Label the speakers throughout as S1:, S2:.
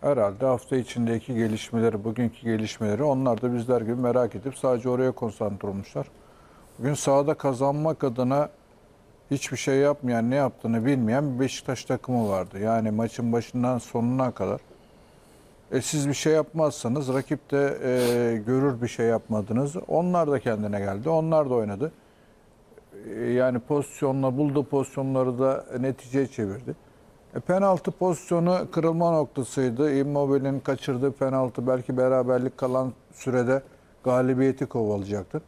S1: Herhalde hafta içindeki gelişmeleri, bugünkü gelişmeleri onlar da bizler gibi merak edip sadece oraya konsantre olmuşlar. Bugün sahada kazanmak adına hiçbir şey yapmayan, ne yaptığını bilmeyen bir Beşiktaş takımı vardı. Yani maçın başından sonuna kadar. E siz bir şey yapmazsanız rakip de e, görür bir şey yapmadınız. Onlar da kendine geldi. Onlar da oynadı. E, yani pozisyonla bulduğu pozisyonları da neticeye çevirdi. E, penaltı pozisyonu kırılma noktasıydı. Immobile'nin kaçırdığı penaltı belki beraberlik kalan sürede galibiyeti kovalayacaktı.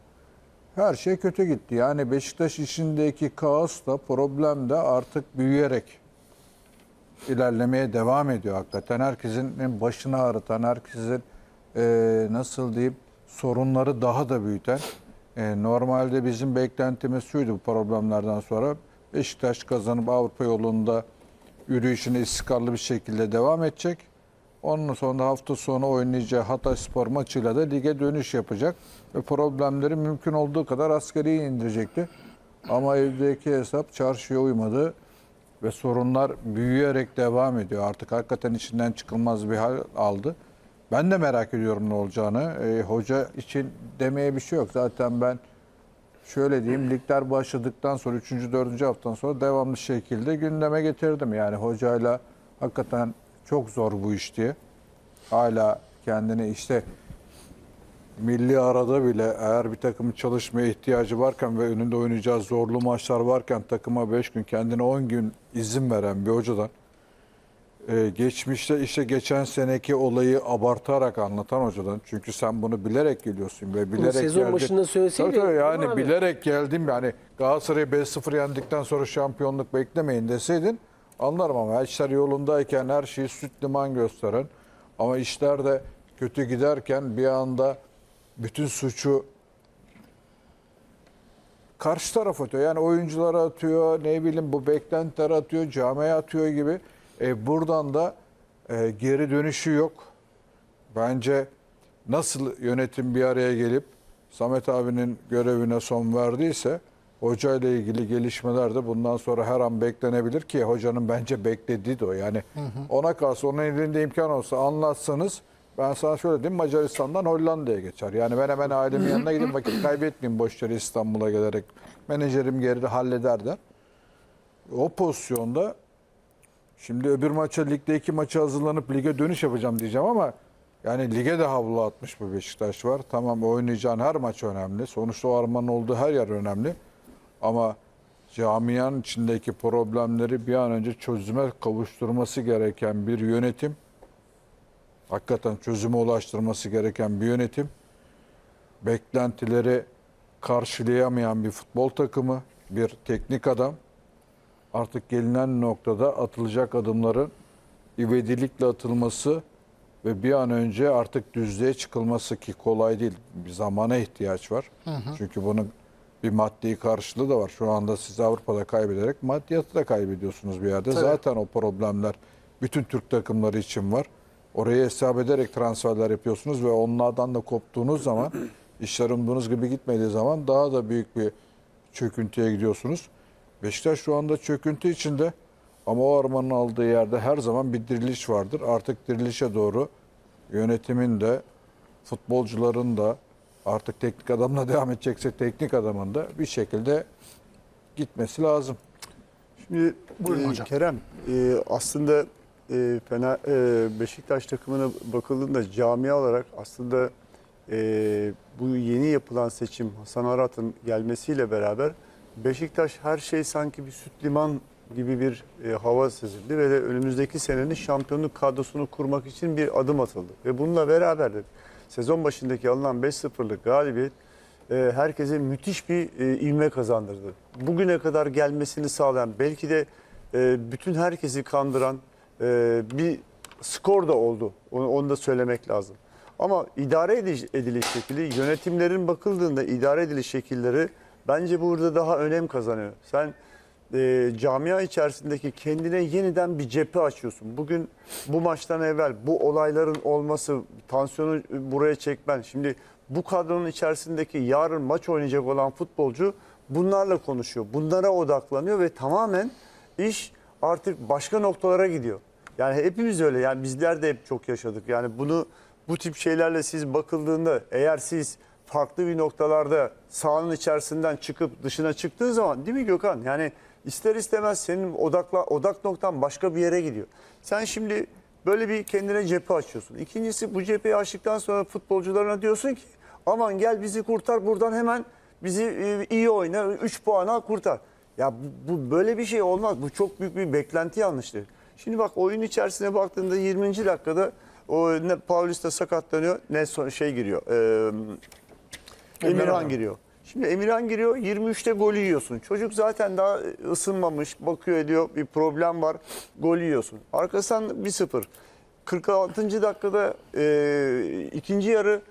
S1: Her şey kötü gitti. Yani Beşiktaş işindeki kaos da problem de artık büyüyerek ilerlemeye devam ediyor hakikaten. Herkesin başını ağrıtan, herkesin e, nasıl diyeyim sorunları daha da büyüten. E, normalde bizim beklentimiz şuydu bu problemlerden sonra. Beşiktaş kazanıp Avrupa yolunda yürüyüşüne istikrarlı bir şekilde devam edecek. Onun sonra hafta sonu oynayacağı Hatay Spor maçıyla da lige dönüş yapacak. Ve problemleri mümkün olduğu kadar askeriye indirecekti. Ama evdeki hesap çarşıya uymadı ve sorunlar büyüyerek devam ediyor. Artık hakikaten içinden çıkılmaz bir hal aldı. Ben de merak ediyorum ne olacağını. E, hoca için demeye bir şey yok. Zaten ben şöyle diyeyim ligler başladıktan sonra 3. 4. haftadan sonra devamlı şekilde gündeme getirdim. Yani hocayla hakikaten çok zor bu iş diye. Hala kendini işte milli arada bile eğer bir takımın çalışmaya ihtiyacı varken ve önünde oynayacağı zorlu maçlar varken takıma 5 gün kendine 10 gün izin veren bir hocadan e, geçmişte işte geçen seneki olayı abartarak anlatan hocadan çünkü sen bunu bilerek geliyorsun ve bilerek
S2: sezon
S1: geldin.
S2: başında söyleseydi,
S1: Tabii yani
S2: abi?
S1: bilerek geldim yani Galatasaray'ı 5-0 yendikten sonra şampiyonluk beklemeyin deseydin anlarım ama işler yolundayken her şeyi süt liman gösteren ama işler de kötü giderken bir anda bütün suçu karşı taraf atıyor. Yani oyunculara atıyor, ne bileyim bu beklentiler atıyor, camiye atıyor gibi. E, buradan da e, geri dönüşü yok. Bence nasıl yönetim bir araya gelip Samet abinin görevine son verdiyse hoca ile ilgili gelişmeler de bundan sonra her an beklenebilir ki hocanın bence beklediği de o. Yani ona kalsa onun elinde imkan olsa anlatsanız ben sana şöyle diyeyim Macaristan'dan Hollanda'ya geçer. Yani ben hemen ailemin yanına gideyim vakit kaybetmeyeyim boş yere İstanbul'a gelerek. Menajerim geride halleder der. O pozisyonda Şimdi öbür maça ligde iki maça hazırlanıp lige dönüş yapacağım diyeceğim ama yani lige de havlu atmış bu Beşiktaş var. Tamam oynayacağın her maç önemli. Sonuçta o armanın olduğu her yer önemli. Ama camianın içindeki problemleri bir an önce çözüme kavuşturması gereken bir yönetim. Hakikaten çözüme ulaştırması gereken bir yönetim. Beklentileri karşılayamayan bir futbol takımı, bir teknik adam artık gelinen noktada atılacak adımların ivedilikle atılması ve bir an önce artık düzlüğe çıkılması ki kolay değil. Bir zamana ihtiyaç var. Çünkü bunun bir maddi karşılığı da var. Şu anda siz Avrupa'da kaybederek maddiyatı da kaybediyorsunuz bir yerde. Zaten o problemler bütün Türk takımları için var. Orayı hesap ederek transferler yapıyorsunuz ve onlardan da koptuğunuz zaman işler umduğunuz gibi gitmediği zaman daha da büyük bir çöküntüye gidiyorsunuz. Beşiktaş şu anda çöküntü içinde ama o armanın aldığı yerde her zaman bir diriliş vardır. Artık dirilişe doğru yönetimin de futbolcuların da artık teknik adamla devam edecekse teknik adamın da bir şekilde gitmesi lazım.
S3: Şimdi
S4: Buyurun
S3: e,
S4: hocam.
S3: Kerem e, aslında e, Fener, e, Beşiktaş takımına bakıldığında camia olarak aslında e, bu yeni yapılan seçim Hasan Arat'ın gelmesiyle beraber Beşiktaş her şey sanki bir süt liman gibi bir e, hava sezildi ve de önümüzdeki senenin şampiyonluk kadrosunu kurmak için bir adım atıldı. Ve bununla beraber de sezon başındaki alınan 5-0'lık galibiyet e, herkese müthiş bir e, ivme kazandırdı. Bugüne kadar gelmesini sağlayan belki de e, bütün herkesi kandıran e, bir skor da oldu. Onu, onu da söylemek lazım. Ama idare ediliş, ediliş şekli, yönetimlerin bakıldığında idare ediliş şekilleri bence burada daha önem kazanıyor. Sen e, camia içerisindeki kendine yeniden bir cephe açıyorsun. Bugün bu maçtan evvel bu olayların olması, tansiyonu buraya çekmen. Şimdi bu kadronun içerisindeki yarın maç oynayacak olan futbolcu bunlarla konuşuyor. Bunlara odaklanıyor ve tamamen iş artık başka noktalara gidiyor. Yani hepimiz öyle. Yani bizler de hep çok yaşadık. Yani bunu bu tip şeylerle siz bakıldığında eğer siz farklı bir noktalarda sahanın içerisinden çıkıp dışına çıktığın zaman değil mi Gökhan? Yani ister istemez senin odakla odak noktan başka bir yere gidiyor. Sen şimdi böyle bir kendine cephe açıyorsun. İkincisi bu cepheyi açtıktan sonra futbolcularına diyorsun ki aman gel bizi kurtar buradan hemen bizi e, iyi oyna 3 puana kurtar. Ya bu, böyle bir şey olmaz. Bu çok büyük bir beklenti yanlışlığı. Şimdi bak oyun içerisine baktığında 20. dakikada o ne Paulista sakatlanıyor ne şey giriyor. E, Emirhan giriyor. Şimdi Emirhan giriyor 23'te golü yiyorsun. Çocuk zaten daha ısınmamış, bakıyor ediyor bir problem var. Gol yiyorsun. Arkasından 1-0. 46. dakikada e, ikinci yarı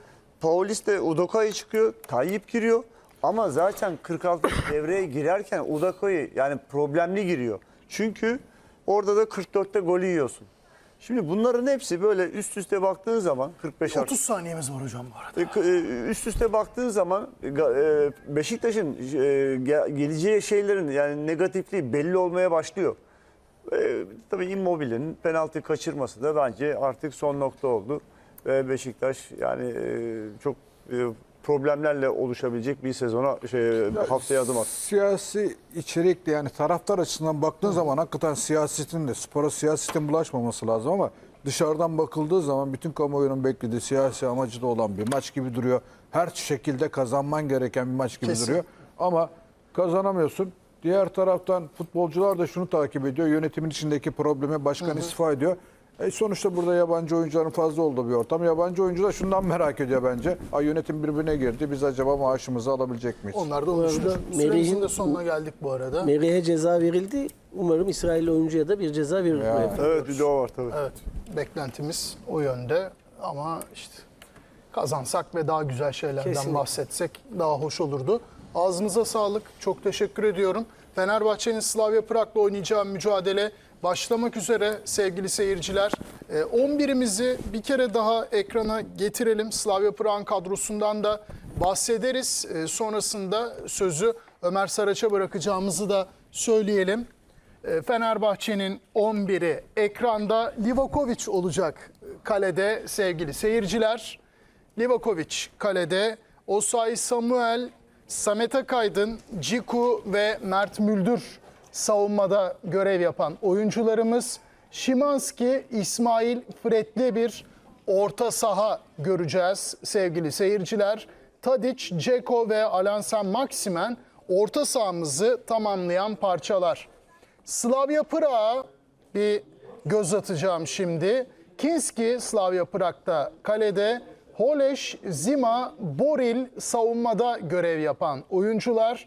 S3: Paulista Udoka'yı çıkıyor. Tayyip giriyor. Ama zaten 46 devreye girerken Udoka'yı yani problemli giriyor. Çünkü orada da 44'te golü yiyorsun. Şimdi bunların hepsi böyle üst üste baktığın zaman 45 artı
S2: 30 saniyemiz var hocam bu arada.
S3: e, e, üst üste baktığın zaman e, Beşiktaş'ın ge- geleceği şeylerin yani negatifliği belli olmaya başlıyor. Tabii Immobile'nin penaltı kaçırması da bence artık son nokta oldu. Ve Beşiktaş yani çok problemlerle oluşabilecek bir sezona şey, haftaya adım attı.
S1: Siyasi içerikli yani taraftar açısından baktığın zaman hakikaten siyasetin de spora siyasetin bulaşmaması lazım ama dışarıdan bakıldığı zaman bütün kamuoyunun beklediği siyasi amacı da olan bir maç gibi duruyor. Her şekilde kazanman gereken bir maç gibi
S2: Kesin.
S1: duruyor. Ama kazanamıyorsun. Diğer taraftan futbolcular da şunu takip ediyor. Yönetimin içindeki problemi başkan istifa ediyor. E sonuçta burada yabancı oyuncuların fazla olduğu bir ortam. Yabancı oyuncu da şundan merak ediyor bence. Ay yönetim birbirine girdi. Biz acaba maaşımızı alabilecek miyiz?
S2: Onlar da düşünüyor. Süremizin
S4: Merih'in-
S2: de sonuna geldik bu arada.
S4: Merih'e ceza verildi. Umarım İsrail oyuncuya da bir ceza. UEFA.
S3: Evet bir de o var tabii.
S2: Evet, beklentimiz o yönde ama işte kazansak ve daha güzel şeylerden
S4: Kesinlikle.
S2: bahsetsek daha hoş olurdu. Ağzınıza sağlık. Çok teşekkür ediyorum. Fenerbahçe'nin Slavia Prag'la oynayacağı mücadele başlamak üzere sevgili seyirciler. Ee, 11'imizi bir kere daha ekrana getirelim. Slavia Prag'ın kadrosundan da bahsederiz. Ee, sonrasında sözü Ömer Saraç'a bırakacağımızı da söyleyelim. E, Fenerbahçe'nin 11'i ekranda Livakovic olacak kalede sevgili seyirciler. Livakovic kalede, Osayi Samuel, Samet Akaydın, Ciku ve Mert Müldür savunmada görev yapan oyuncularımız. Şimanski, İsmail Fred'li bir orta saha göreceğiz sevgili seyirciler. Tadic, Ceko ve Alansan Maximen orta sahamızı tamamlayan parçalar. Slavia Prag'a bir göz atacağım şimdi. Kinski Slavia Prag'da kalede, Holeş, Zima, Boril savunmada görev yapan oyuncular.